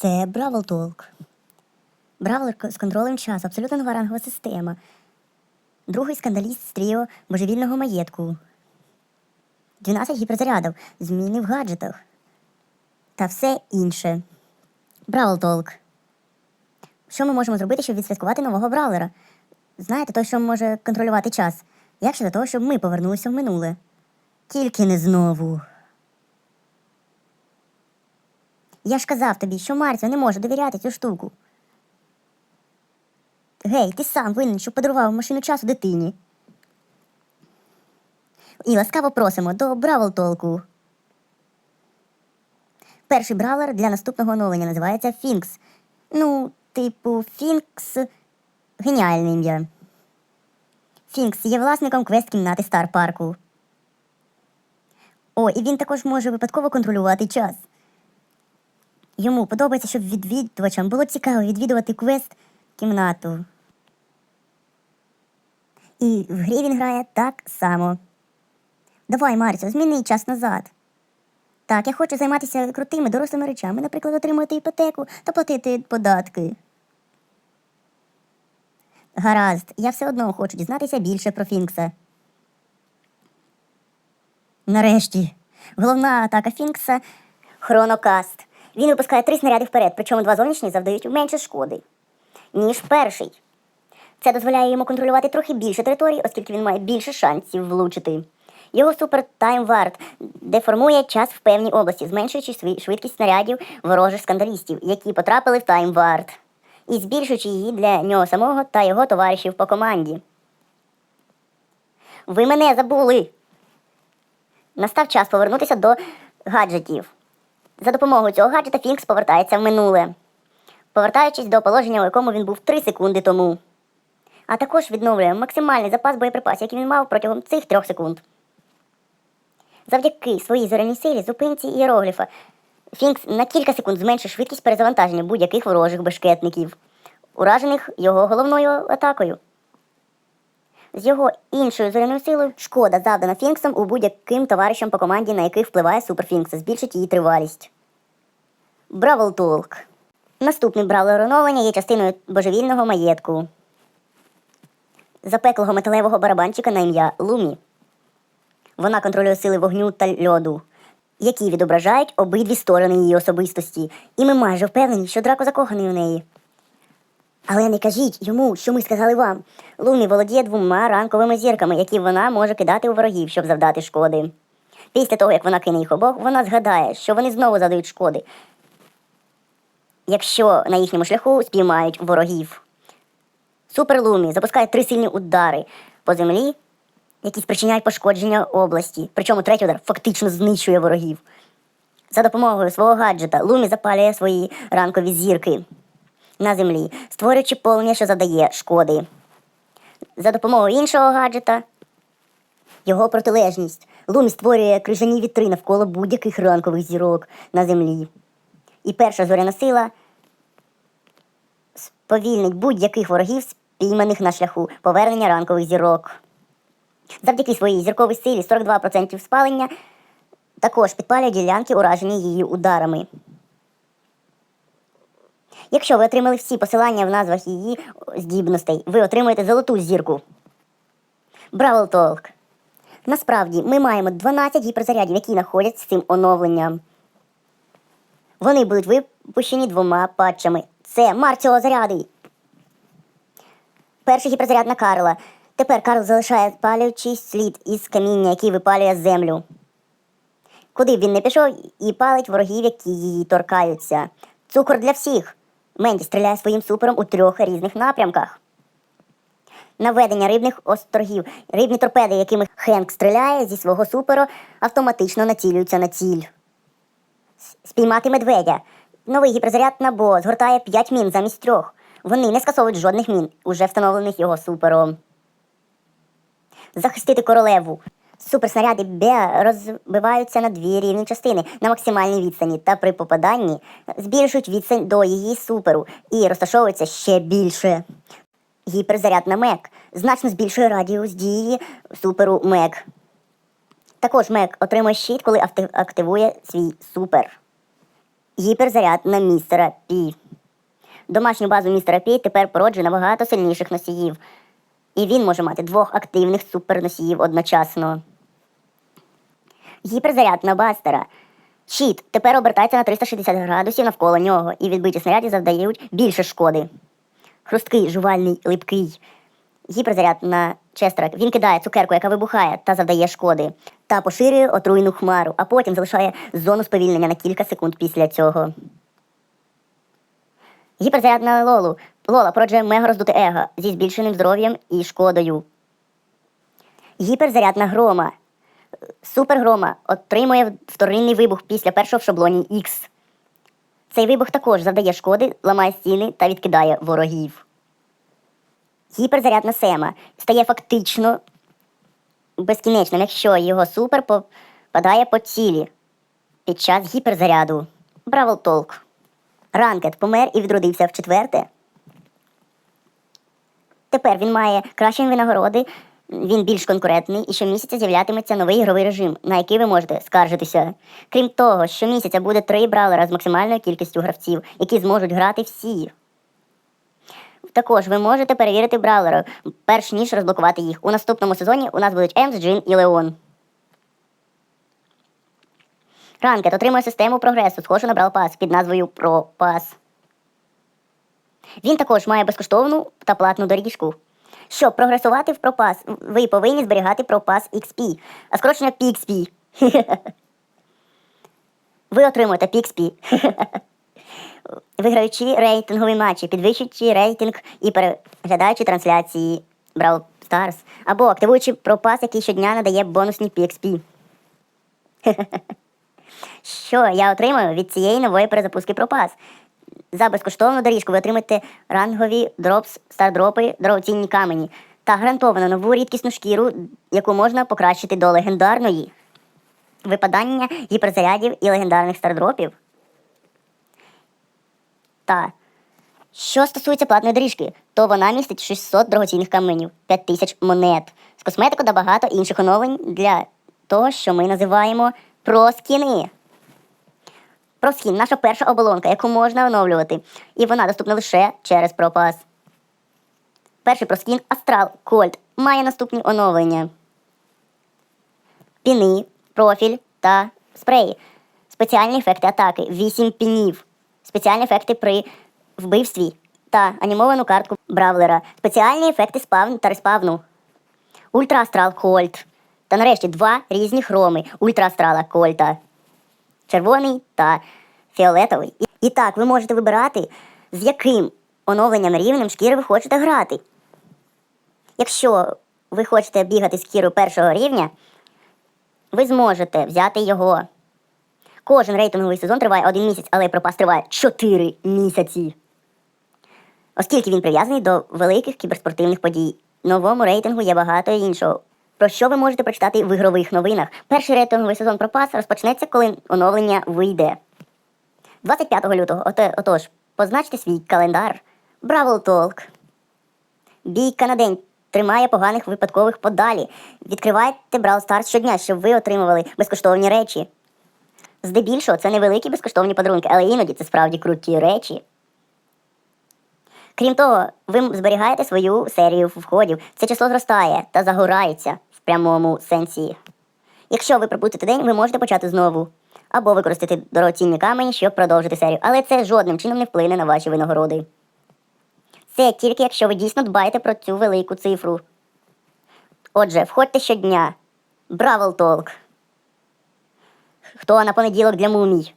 Це Бравл Толк. Бравл з контролем часу, абсолютно нова рангова система. Другий скандаліст з тріо божевільного маєтку. 12 гіперзарядів, зміни в гаджетах. Та все інше. Бравл Толк. Що ми можемо зробити, щоб відсвяткувати нового бравлера? Знаєте, той, що може контролювати час. Як щодо того, щоб ми повернулися в минуле? Тільки не знову. Я ж казав тобі, що Марціо не може довіряти цю штуку. Гей, ти сам винен, що подарував машину часу дитині. І ласкаво просимо до Бравл Толку. Перший бравлер для наступного оновлення називається Фінкс. Ну, типу, Фінкс геніальне ім'я. Фінкс є власником квест-кімнати Стар Парку. О, і він також може випадково контролювати час. Йому подобається, щоб відвідувачам було цікаво відвідувати квест кімнату. І в грі він грає так само. Давай, Марсіо, зміни час назад. Так, я хочу займатися крутими дорослими речами, наприклад, отримати іпотеку та платити податки. Гаразд, я все одно хочу дізнатися більше про Фінкса. Нарешті, головна атака Фінкса хронокаст. Він випускає три снаряди вперед, причому два зовнішні завдають менше шкоди, ніж перший. Це дозволяє йому контролювати трохи більше територій, оскільки він має більше шансів влучити. Його супер Ward деформує час в певній області, зменшуючи швидкість снарядів ворожих скандалістів, які потрапили в Ward, і збільшуючи її для нього самого та його товаришів по команді. Ви мене забули. Настав час повернутися до гаджетів. За допомогою цього гаджета Фінкс повертається в минуле, повертаючись до положення, у якому він був 3 секунди тому. А також відновлює максимальний запас боєприпасів, який він мав протягом цих трьох секунд. Завдяки своїй зоряній силі, зупинці іерогліфа, Фінкс на кілька секунд зменшив швидкість перезавантаження будь-яких ворожих бешкетників, уражених його головною атакою. З його іншою зоряною силою шкода завдана Фінксом у будь-яким товаришам по команді, на яких впливає Суперфінкс, збільшить її тривалість. Бравл Толк. Наступний бравлер оновлення є частиною божевільного маєтку. Запеклого металевого барабанчика на ім'я Лумі. Вона контролює сили вогню та льоду, які відображають обидві сторони її особистості, і ми майже впевнені, що драко закоханий у неї. Але не кажіть йому, що ми сказали вам. Лумі володіє двома ранковими зірками, які вона може кидати у ворогів, щоб завдати шкоди. Після того, як вона кине їх обох, вона згадає, що вони знову задають шкоди, якщо на їхньому шляху спіймають ворогів. Супер Лумі запускає три сильні удари по землі, які спричиняють пошкодження області. Причому третій удар фактично знищує ворогів. За допомогою свого гаджета Лумі запалює свої ранкові зірки на землі, створюючи полум'я, що задає шкоди. За допомогою іншого гаджета його протилежність. Лумі створює крижані вітри навколо будь-яких ранкових зірок на землі. І перша зоряна сила сповільнить будь-яких ворогів, спійманих на шляху повернення ранкових зірок. Завдяки своїй зірковій силі 42% спалення також підпалює ділянки, уражені її ударами. Якщо ви отримали всі посилання в назвах її здібностей, ви отримуєте золоту зірку. Бравл Толк. Насправді, ми маємо 12 гіперзарядів, які знаходяться з цим оновленням. Вони будуть випущені двома патчами. Це Марціо заряди. Перший гіперзаряд на Карла. Тепер Карл залишає палючий слід із каміння, який випалює землю. Куди б він не пішов і палить ворогів, які її торкаються. Цукор для всіх. Менді стріляє своїм супером у трьох різних напрямках. Наведення рибних острогів. Рибні торпеди, якими Хенк стріляє зі свого суперу, автоматично націлюються на ціль. Спіймати медведя. Новий гіперзаряд на бо згортає 5 мін замість трьох. Вони не скасовують жодних мін, уже встановлених його супером. Захистити королеву. Суперснаряди Беа розбиваються на дві рівні частини на максимальній відстані та при попаданні збільшують відстань до її суперу і розташовуються ще більше. Гіперзаряд на Мек значно збільшує радіус дії суперу Мек. Також Мек отримує щит, коли активує свій супер. Гіперзаряд на містера Пі. Домашню базу містера Пі тепер породжує набагато сильніших носіїв. І він може мати двох активних суперносіїв одночасно. Гіперзаряд на бастера. Щит тепер обертається на 360 градусів навколо нього, і відбиті снаряді завдають більше шкоди. Хрусткий, жувальний, липкий. Гіперзаряд на Честера. Він кидає цукерку, яка вибухає та завдає шкоди, та поширює отруйну хмару, а потім залишає зону сповільнення на кілька секунд після цього. Гіперзаряд на Лолу. Лола породжує мега роздуте его зі збільшеним здоров'ям і шкодою. Гіперзаряд на грома. Супергрома отримує вторинний вибух після першого в шаблоні X. Цей вибух також завдає шкоди, ламає стіни та відкидає ворогів. Гіперзаряд на Сема стає фактично безкінечним, якщо його супер попадає по цілі під час гіперзаряду. Бравл Толк. Ранкет помер і відродився в четверте. Тепер він має кращі винагороди, він більш конкурентний і щомісяця з'являтиметься новий ігровий режим, на який ви можете скаржитися. Крім того, щомісяця буде три бравлера з максимальною кількістю гравців, які зможуть грати всі. Також ви можете перевірити бравлери, перш ніж розблокувати їх. У наступному сезоні у нас будуть Емс, Джин і Леон. Ранкет отримує систему прогресу, схожу на Brawl під назвою Pro Pass. Він також має безкоштовну та платну доріжку. Щоб прогресувати в ProPass, ви повинні зберігати ProPass XP, а скорочення PXP. Ви отримуєте PXP. Виграючи рейтингові матчі, підвищуючи рейтинг і переглядаючи трансляції Brawl Stars, або активуючи ProPass, який щодня надає бонусні PXP. Що я отримаю від цієї нової перезапуски ProPass? За безкоштовну доріжку ви отримаєте рангові дропс, стардропи, дорогоцінні камені та гарантовано нову рідкісну шкіру, яку можна покращити до легендарної. Випадання гіперзарядів і легендарних стардропів. Та що стосується платної доріжки, то вона містить 600 дорогоцінних каменів, 5000 монет, з косметику та багато інших оновлень для того, що ми називаємо проскіни. Проскін наша перша оболонка, яку можна оновлювати, і вона доступна лише через пропас. Перший проскін Астрал Кольт має наступні оновлення: піни, профіль та спреї. Спеціальні ефекти атаки, 8 пінів, спеціальні ефекти при вбивстві та анімовану картку Бравлера, спеціальні ефекти спавну та респавну. Ультра Астрал Кольт. Та нарешті два різні хроми Ультра Астрала Кольта червоний та фіолетовий. І, так, ви можете вибирати, з яким оновленням рівнем шкіри ви хочете грати. Якщо ви хочете бігати з шкірою першого рівня, ви зможете взяти його. Кожен рейтинговий сезон триває один місяць, але пропас триває 4 місяці. Оскільки він прив'язаний до великих кіберспортивних подій. Новому рейтингу є багато іншого. Про що ви можете прочитати в ігрових новинах? Перший рейтинговий сезон Пропас розпочнеться, коли оновлення вийде. 25 лютого. Ото, отож, позначте свій календар. Бравл Толк. На день тримає поганих випадкових подалі. Відкривайте Brawl Stars щодня, щоб ви отримували безкоштовні речі. Здебільшого це невеликі безкоштовні подарунки, але іноді це справді круті речі. Крім того, ви зберігаєте свою серію входів. Це число зростає та загорається прямому сенсі. Якщо ви пропустите день, ви можете почати знову. Або використати дорогоцінні камені, щоб продовжити серію. Але це жодним чином не вплине на ваші винагороди. Це тільки якщо ви дійсно дбаєте про цю велику цифру. Отже, входьте щодня. Бравл Толк. Хто на понеділок для мумій?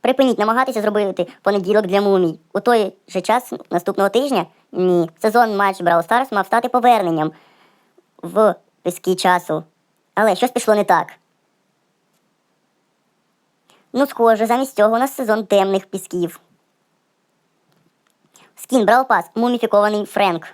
Припиніть намагатися зробити понеділок для мумій. У той же час наступного тижня ні. Сезон матч Brawl Stars мав стати поверненням в піски часу. Але щось пішло не так. Ну, схоже, замість цього у нас сезон темних пісків. Скін Brawl Pass муміфікований Френк.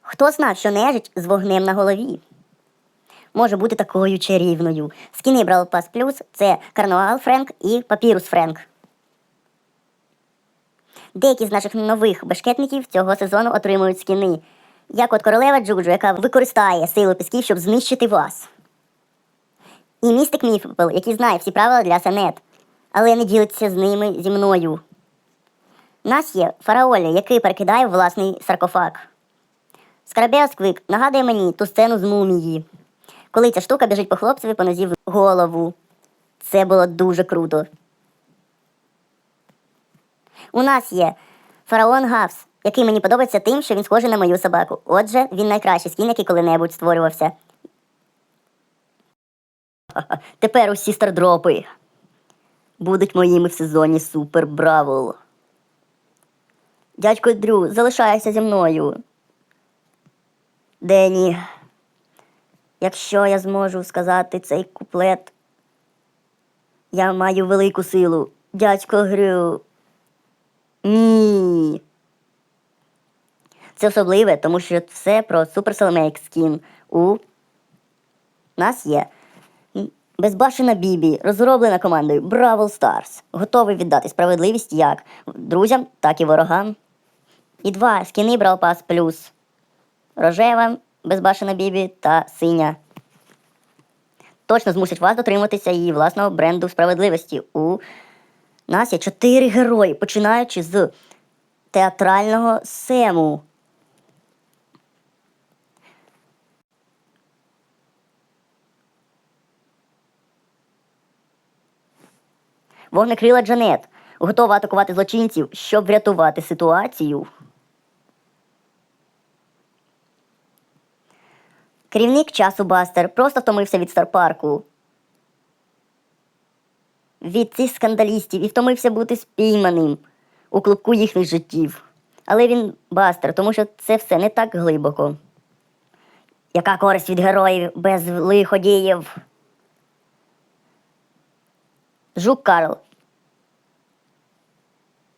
Хто знав, що нежить з вогнем на голові? може бути такою чарівною. Скіни Brawl Pass Plus – це Карнуал Френк і Папірус Френк. Деякі з наших нових бешкетників цього сезону отримують скіни. Як от королева Джуджу, яка використає силу пісків, щоб знищити вас. І містик Міфл, який знає всі правила для Сенет, але не ділиться з ними зі мною. Нас є фараоля, який перекидає власний саркофаг. Скарабеус Квик нагадує мені ту сцену з мумії, коли ця штука біжить по хлопцеві по нозі в голову. Це було дуже круто. У нас є фараон Гавс, який мені подобається тим, що він схожий на мою собаку. Отже, він найкращий скін, який коли-небудь створювався. Тепер усі стардропи будуть моїми в сезоні Супер Бравл. Дядько Дрю, залишайся зі мною. Дені, якщо я зможу сказати цей куплет, я маю велику силу. Дядько Грю. Ні. Це особливе, тому що все про Super Soulmate скін у нас є безбашена Бібі, розроблена командою Бравл Stars, готовий віддати справедливість як друзям, так і ворогам. І два скіни Brawl Pass Plus. Рожева, безбашена Бібі та синя. Точно змусять вас дотриматися її власного бренду справедливості. У нас є чотири герої, починаючи з театрального сему. Вогнекрила Джанет готова атакувати злочинців, щоб врятувати ситуацію. Керівник часу Бастер просто втомився від Старпарку. Від цих скандалістів і втомився бути спійманим у клубку їхніх життів. Але він бастер, тому що це все не так глибоко. Яка користь від героїв без лиходіїв? Жук Карл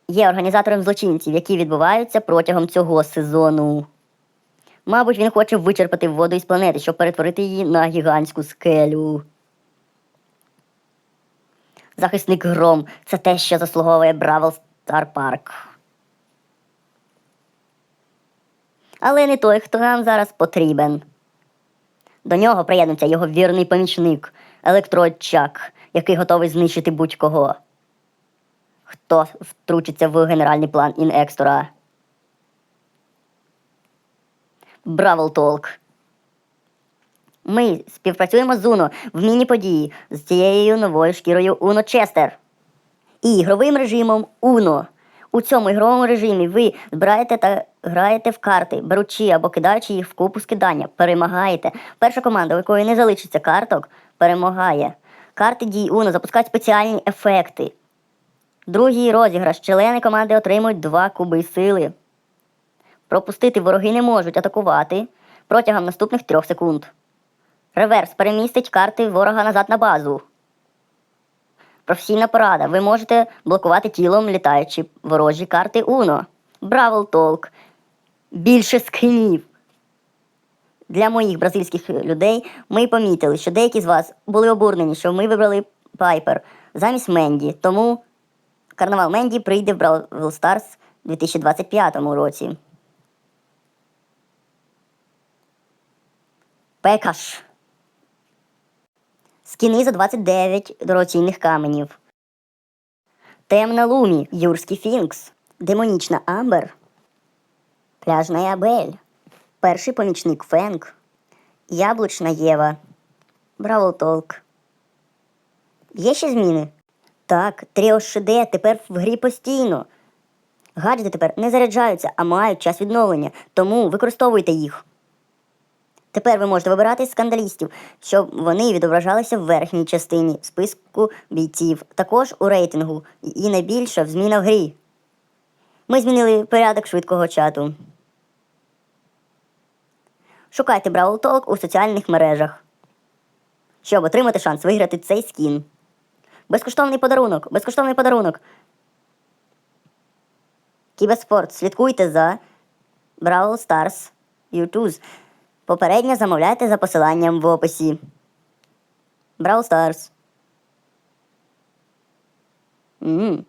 є організатором злочинців, які відбуваються протягом цього сезону. Мабуть, він хоче вичерпати воду із планети, щоб перетворити її на гігантську скелю. Захисник Гром це те, що заслуговує Бравл Стар Парк. Але не той, хто нам зараз потрібен. До нього приєднується його вірний помічник Електрод Чак, який готовий знищити будь-кого. Хто втручиться в генеральний план Інекстора. Бравл Толк. Ми співпрацюємо з Уно в міні-події з цією новою шкірою Уно Честер і ігровим режимом Уно. У цьому ігровому режимі ви збираєте та граєте в карти, беручи або кидаючи їх в купу скидання, перемагаєте. Перша команда, у якої не залишиться карток, перемагає. Карти дій Уно запускають спеціальні ефекти. Другий розіграш. Члени команди отримують два куби сили. Пропустити вороги не можуть атакувати протягом наступних трьох секунд. Реверс перемістить карти ворога назад на базу. Професійна порада. Ви можете блокувати тілом літаючі ворожі карти Уно. Бравл Толк. Більше скинів. Для моїх бразильських людей ми помітили, що деякі з вас були обурнені, що ми вибрали Пайпер замість Менді. Тому карнавал Менді прийде в Бравл Stars у 2025 році. Пекаш. Скіни за 29 дорогоцінних каменів. Темна Лумі, Юрський Фінкс, Демонічна Амбер, Пляжна Абель, Перший помічник Фенк, Яблучна Єва, Бравл Толк. Є ще зміни? Так, Тріо Шиде тепер в грі постійно. Гаджети тепер не заряджаються, а мають час відновлення, тому використовуйте їх. Тепер ви можете вибирати скандалістів, щоб вони відображалися в верхній частині списку бійців, також у рейтингу, і найбільша зміна в грі. Ми змінили порядок швидкого чату. Шукайте Бравл Толк у соціальних мережах, щоб отримати шанс виграти цей скін. Безкоштовний подарунок, безкоштовний подарунок. Кіберспорт, слідкуйте за Brawl Stars YouTube. Попередньо замовляйте за посиланням в описі. Brawl Stars. М.